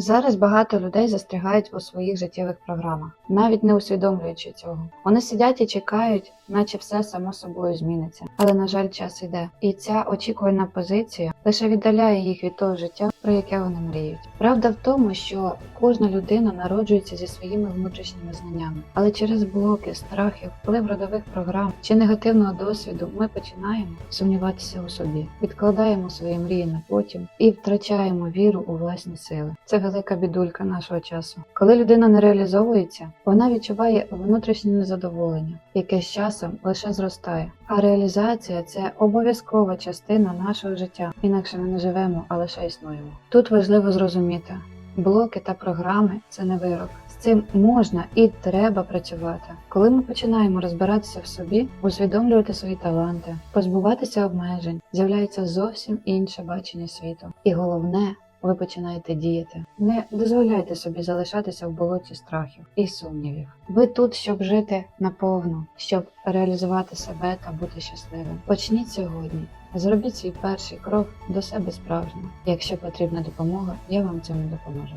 Зараз багато людей застрягають у своїх життєвих програмах, навіть не усвідомлюючи цього. Вони сидять і чекають, наче все само собою зміниться. Але на жаль, час іде, і ця очікувальна позиція лише віддаляє їх від того життя, про яке вони мріють. Правда в тому, що кожна людина народжується зі своїми внутрішніми знаннями, але через блоки, страхи, вплив родових програм чи негативного досвіду ми починаємо сумніватися у собі, відкладаємо свої мрії на потім і втрачаємо віру у власні сили. Це велика бідулька нашого часу. Коли людина не реалізовується, вона відчуває внутрішнє незадоволення, яке з часом лише зростає. А реалізація це обов'язкова частина нашого життя. Інакше ми не живемо, а лише існуємо. Тут важливо зрозуміти, блоки та програми це не вирок. Цим можна і треба працювати. Коли ми починаємо розбиратися в собі, усвідомлювати свої таланти, позбуватися обмежень, з'являється зовсім інше бачення світу. І головне, ви починаєте діяти. Не дозволяйте собі залишатися в болоті страхів і сумнівів. Ви тут, щоб жити наповну, щоб реалізувати себе та бути щасливим. Почніть сьогодні. Зробіть свій перший крок до себе справжнього. Якщо потрібна допомога, я вам цьому допоможу.